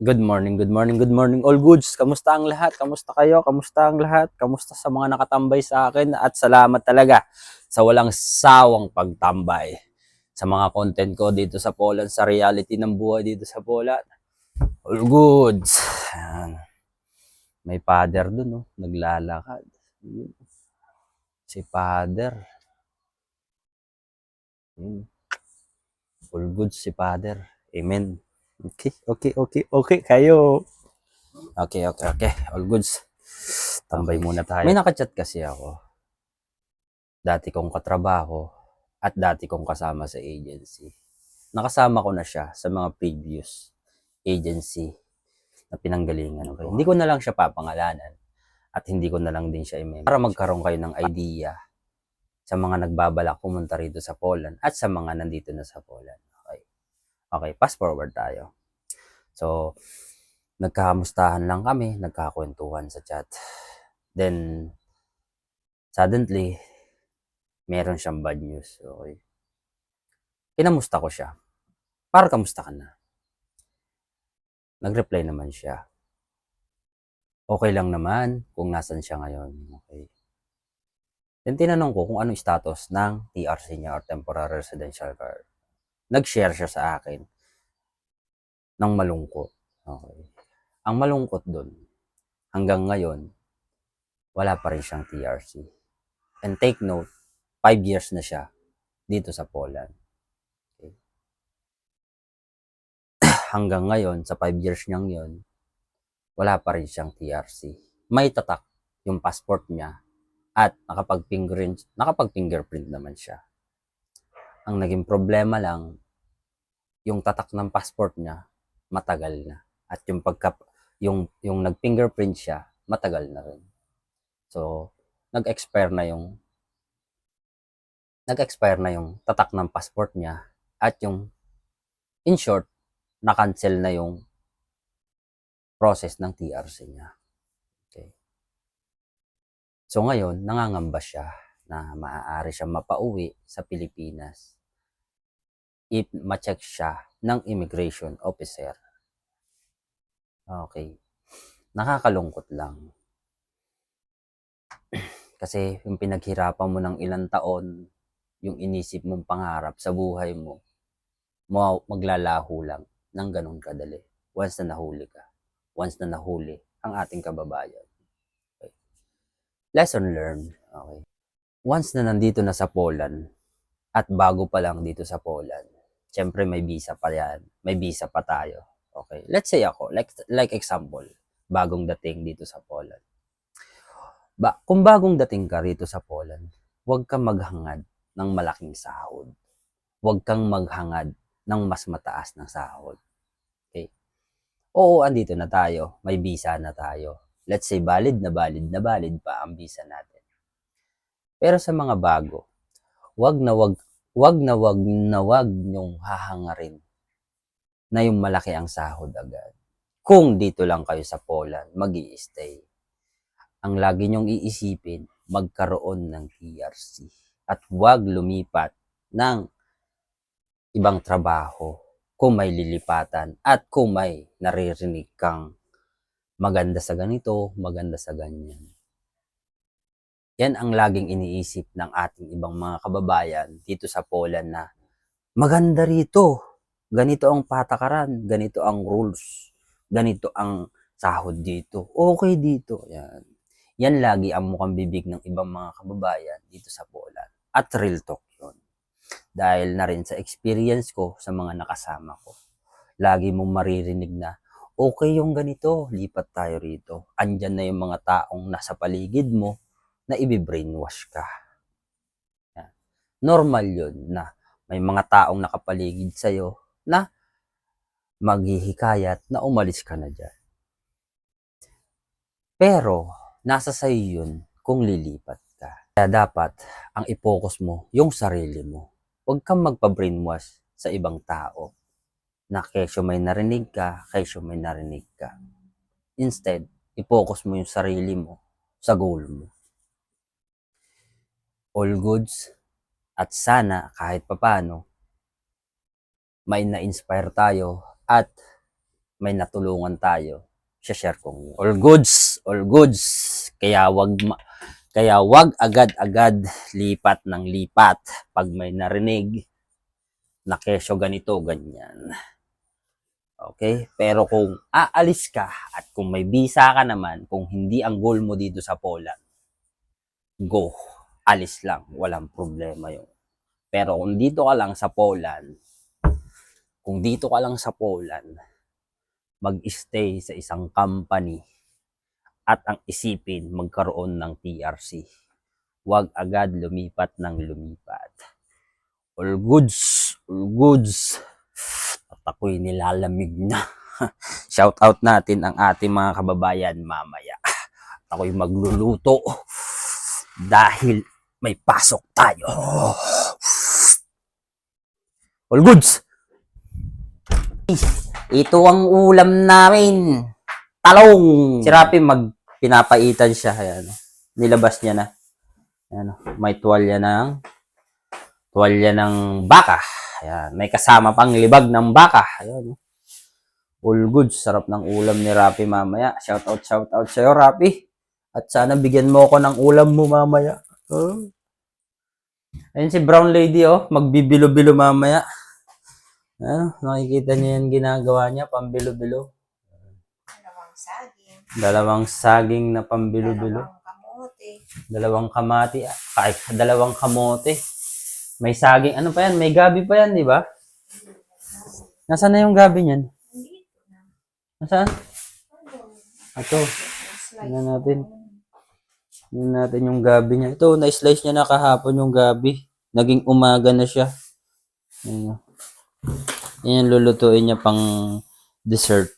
Good morning, good morning, good morning all goods. Kamusta ang lahat? Kamusta kayo? Kamusta ang lahat? Kamusta sa mga nakatambay sa akin? At salamat talaga sa walang sawang pagtambay sa mga content ko dito sa Poland, sa reality ng buhay dito sa Poland. All goods. May father dun, no? Naglalakad. Si father. All goods si father. Amen. Okay, okay, okay, okay, kayo. Okay, okay, okay. All goods. Tambay muna tayo. May nakachat kasi ako. Dati kong katrabaho at dati kong kasama sa agency. Nakasama ko na siya sa mga previous agency na pinanggalingan. Okay? Hindi ko na lang siya papangalanan at hindi ko na lang din siya i Para magkaroon kayo ng idea sa mga nagbabalak pumunta rito sa Poland at sa mga nandito na sa Poland. Okay. Okay, fast forward tayo. So, nagkakamustahan lang kami, nagkakwentuhan sa chat. Then, suddenly, meron siyang bad news. Okay. Kinamusta ko siya. Para kamusta ka na? Nag-reply naman siya. Okay lang naman kung nasan siya ngayon. Okay. Then tinanong ko kung ano yung status ng TRC niya or Temporary Residential Card. Nag-share siya sa akin ng malungkot. Okay. Ang malungkot doon, hanggang ngayon, wala pa rin siyang TRC. And take note, 5 years na siya dito sa Poland. Okay. hanggang ngayon, sa 5 years niyang yon, wala pa rin siyang TRC. May tatak yung passport niya at nakapag-fingerprint, nakapag-fingerprint naman siya. Ang naging problema lang, yung tatak ng passport niya, matagal na. At yung pagka, yung, yung nag-fingerprint siya, matagal na rin. So, nag-expire na yung nag-expire na yung tatak ng passport niya at yung in short, na-cancel na yung process ng TRC niya. Okay. So ngayon, nangangamba siya na maaari siya mapauwi sa Pilipinas if ma-check siya ng immigration officer. Okay. Nakakalungkot lang. Kasi yung pinaghirapan mo ng ilang taon, yung inisip mong pangarap sa buhay mo maglalaho lang ng ganun kadali. Once na nahuli ka. Once na nahuli ang ating kababayan. Okay. Lesson learned. Okay. Once na nandito na sa Poland, at bago pa lang dito sa Poland, syempre may visa pa yan. May visa pa tayo. Okay. Let's say ako, like, like example, bagong dating dito sa Poland. Ba, kung bagong dating ka rito sa Poland, huwag kang maghangad ng malaking sahod. Huwag kang maghangad ng mas mataas na sahod. Okay? Oo, andito na tayo. May visa na tayo. Let's say valid na valid na valid pa ang visa natin. Pero sa mga bago, wag na wag wag na wag na wag nyong hahangarin na yung malaki ang sahod agad. Kung dito lang kayo sa Poland, mag stay Ang lagi nyong iisipin, magkaroon ng TRC. At wag lumipat ng ibang trabaho kung may lilipatan at kung may naririnig kang maganda sa ganito, maganda sa ganyan. Yan ang laging iniisip ng ating ibang mga kababayan dito sa Poland na maganda rito, ganito ang patakaran, ganito ang rules, ganito ang sahod dito, okay dito. Yan. Yan lagi ang mukhang bibig ng ibang mga kababayan dito sa Poland. At real talk yun. Dahil na rin sa experience ko sa mga nakasama ko. Lagi mong maririnig na, okay yung ganito, lipat tayo rito. Andyan na yung mga taong nasa paligid mo na ibi-brainwash ka. Yan. Normal yun na may mga taong nakapaligid sa'yo na maghihikayat na umalis ka na dyan. Pero, nasa sa'yo yun kung lilipat ka. Kaya dapat, ang i-focus mo, yung sarili mo. Huwag kang magpa-brainwash sa ibang tao na kesyo may narinig ka, kesyo may narinig ka. Instead, i-focus mo yung sarili mo sa goal mo. All goods at sana kahit papano may na-inspire tayo at may natulungan tayo, share ko. All goods, all goods. Kaya wag kaya wag agad-agad lipat ng lipat pag may narinig na kesyo ganito, ganyan. Okay? Pero kung aalis ka at kung may visa ka naman, kung hindi ang goal mo dito sa Poland, go. Alis lang. Walang problema yun. Pero kung dito ka lang sa Poland, kung dito ka lang sa Poland, mag-stay sa isang company at ang isipin magkaroon ng TRC. Huwag agad lumipat ng lumipat. All goods, all goods. At ako'y nilalamig na. Shout out natin ang ating mga kababayan mamaya. At ako'y magluluto dahil may pasok tayo. All goods! Ito ang ulam namin. Talong! Si Rapi mag pinapaitan siya. Ayan. Nilabas niya na. Ayan. May tuwalya ng tuwalya ng baka. Ayan. May kasama pang libag ng baka. Ayan. All good. Sarap ng ulam ni Rapi mamaya. Shout out, shout out sa'yo, Rapi. At sana bigyan mo ako ng ulam mo mamaya. Oh. Ayun si Brown Lady, oh. Magbibilo-bilo mamaya. Ano, nakikita niyo yan ginagawa niya, pambilo-bilo. Dalawang saging. Dalawang saging na pambilo-bilo. Dalawang kamote. Dalawang kamati, ay, dalawang kamote. May saging, ano pa yan? May gabi pa yan, di ba? Nasaan na yung gabi niyan? Nasaan? Ano? Ito, Tingnan natin. Yun natin yung gabi niya. Ito, na-slice niya na kahapon yung gabi. Naging umaga na siya. Ayan. Yan yung lulutuin niya pang dessert.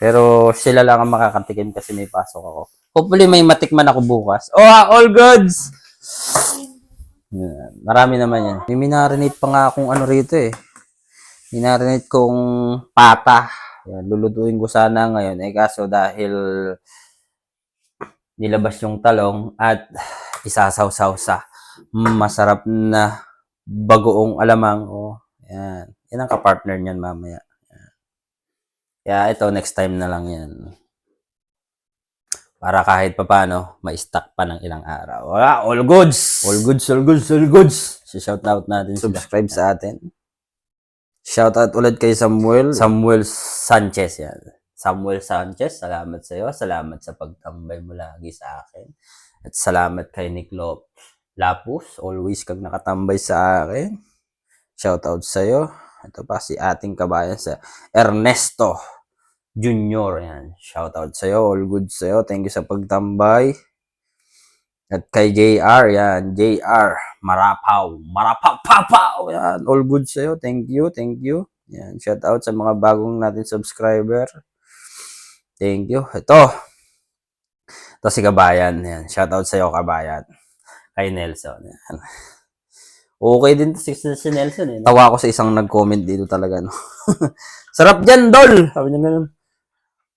Pero sila lang ang makakatikim kasi may pasok ako. Hopefully may matikman ako bukas. Oh, all goods! Yan. Marami naman yan. May minarinate pa nga akong ano rito eh. Minarinate kong pata. Yan, lulutuin ko sana ngayon. Eh kaso dahil nilabas yung talong at isasaw-saw sa masarap na bagoong alamang. Oh, yan. Yan ang kapartner niyan mamaya. Kaya ito, next time na lang yan. Para kahit papano, ma-stack pa ng ilang araw. Wala, all goods! All goods, all goods, all goods! Si shout out natin. Subscribe sa atin. Shout out ulit kay Samuel. Samuel Sanchez yan. Samuel Sanchez, salamat sa iyo. Salamat sa pagtambay mo lagi sa akin. At salamat kay Nick Lop Lapus. Always kang nakatambay sa akin. Shout out sa iyo. Ito pa si ating kabayan sa Ernesto Junior. Yan. Shout out sa iyo. All good sa iyo. Thank you sa pagtambay. At kay JR, yan. JR, Marapaw. Marapaw, papaw. Yan. All good sa iyo. Thank you, thank you. Yan. Shout out sa mga bagong natin subscriber. Thank you. Ito. Ito si Kabayan. Yan. Shout out sa iyo, Kabayan. Kay Nelson. Yan. Okay din to si, si Nelson eh. Tawa ako sa isang nag-comment dito talaga. No? Sarap dyan, Dol! Sabi niya ganun.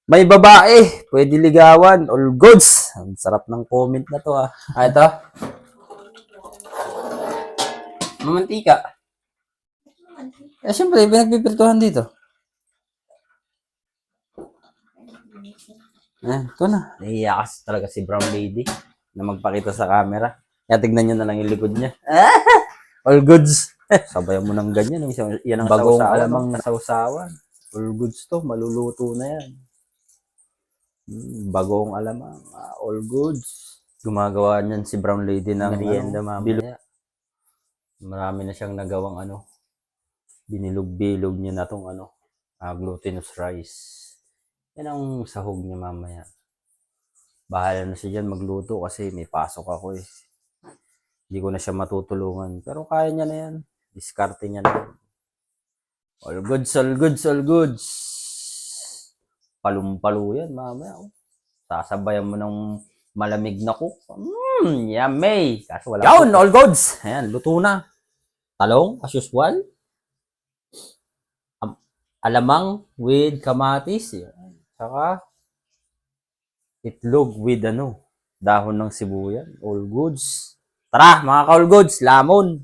May babae, pwede ligawan, all goods. Ang sarap ng comment na to ah. Ah, ito. Mamantika. Eh, syempre, pinagpipirtuhan dito. Eh, ito na. Naiiyakas talaga si Brown Lady na magpakita sa camera. Kaya tignan nyo na lang yung likod niya. All goods. Sabayan mo ng ganyan. Yan ang bagong sausawan, alamang sausawan. All goods to. Maluluto na yan. Mm, bagong alamang. ah, all goods. Gumagawa niyan si Brown Lady ng Merienda, ano, mamaya. Marami na siyang nagawang ano. Binilog-bilog niya na tong ano. ah, glutinous rice. Yan ang sahog niya mamaya. Bahala na siya dyan magluto kasi may pasok ako eh. Hindi ko na siya matutulungan. Pero kaya niya na yan. Diskarte niya na yan. All goods, all goods, all goods. Palumpalo yan mamaya. Oh. Sasabayan mo ng malamig na cook. Mmm, yummy. Kaso wala. Yun, all goods. Ayan, luto na. Talong, as usual. Am- alamang with kamatis. Yan. Saka, itlog with ano, dahon ng sibuyan. All goods. Tara, mga ka-all goods, lamon.